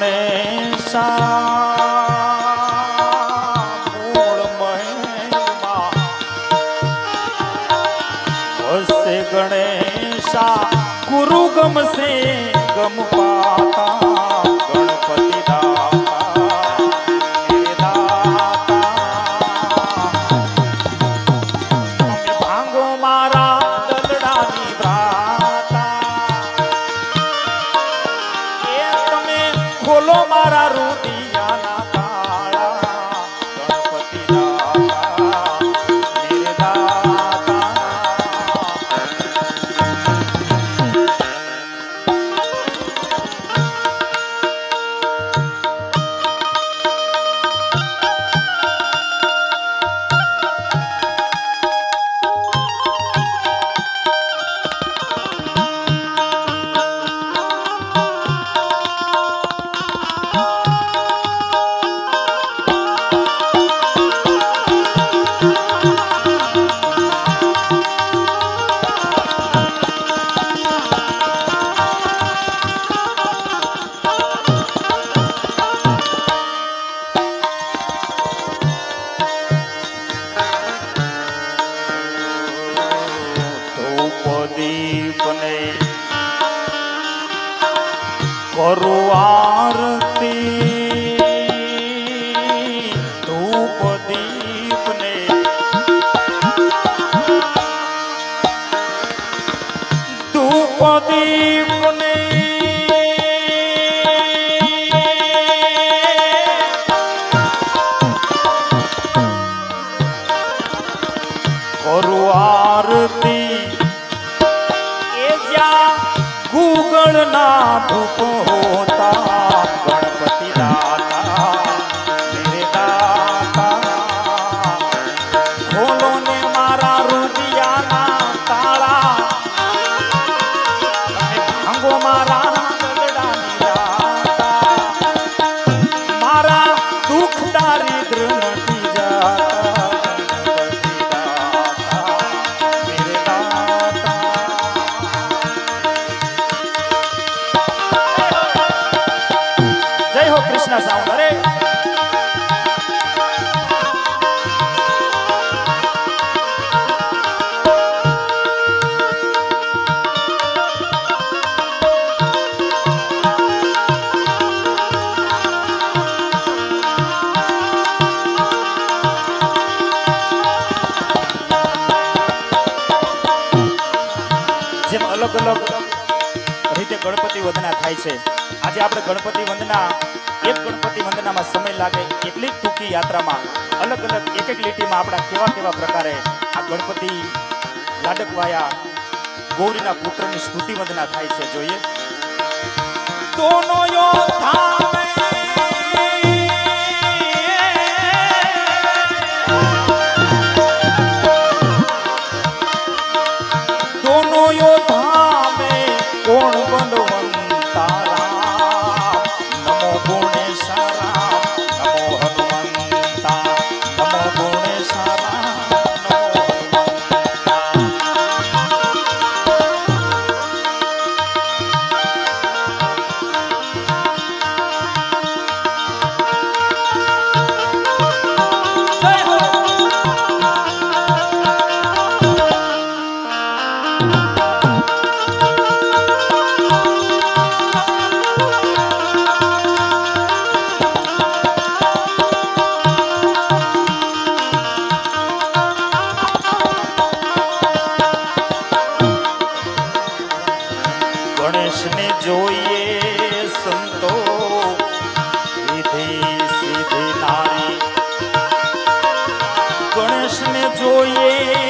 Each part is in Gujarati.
મહેલમાં હસે ગણેશા ગુરુ ગમશે ગમ પાતા ગણપતિ tomará. ગુગળ ના અલગ અલગ રીતે ગણપતિ વંદના થાય છે. આજે આપણે ગણપતિ વંદના, એક ગણપતિ વંદનામાં સમય લાગે એટલી જ ટૂંકી યાત્રામાં. અલગ અલગ એક એક લીટીમાં આપણા કેવા કેવા પ્રકારે આ ગણપતિ લાડકવાયા ગૌરીના પુત્રની સ્તુતિ વંદના થાય છે, જોઈએ. દોનો યોદ્ધા হয়ে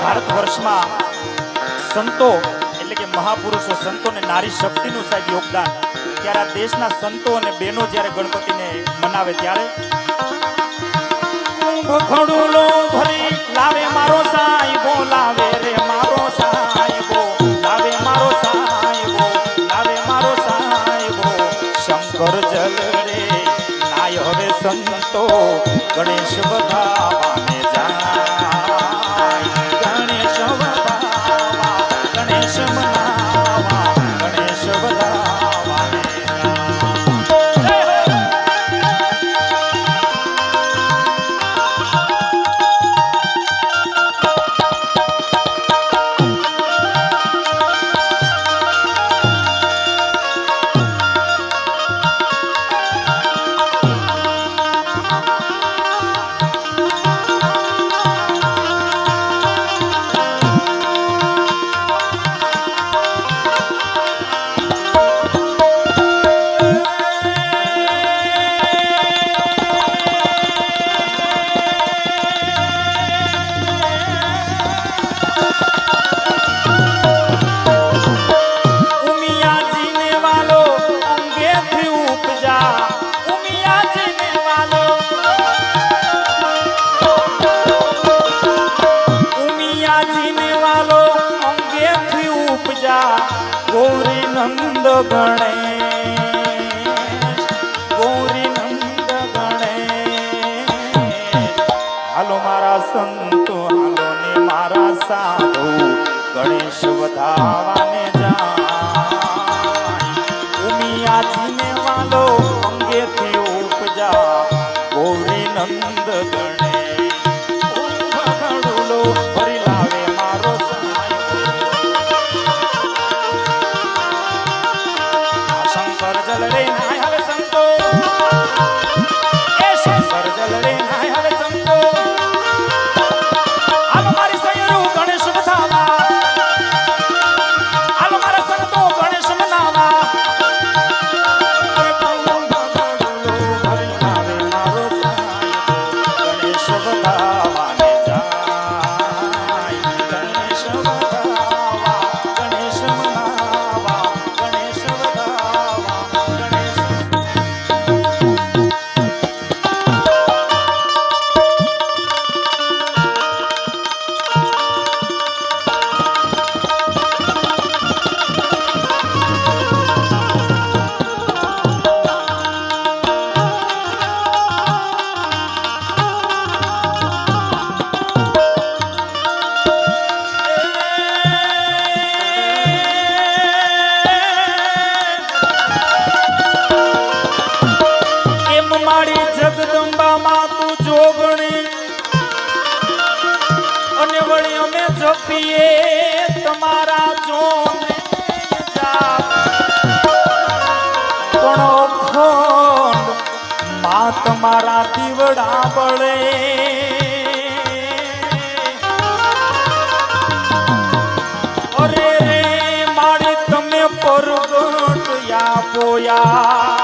વર્ષમાં સંતો, એટલે કે મહાપુરુષો સંતો અને નારી શક્તિનું સાહેબ યોગદાન. ત્યારે આ દેશના સંતો અને બહેનો જ્યારે ગણપતિને મનાવે ત્યારે લાવે મારો સાઈ બોલાવે રે મારો સાહેબો લાવે મારો સાહેબો લાવે મારો સાહેબો શંકર જલ રે, નાય હવે સંતો, ગણેશ વધાવાને ગણે માં તમારા દીવડા બળે અરે રે મારી તમે પરગટ યા પોયા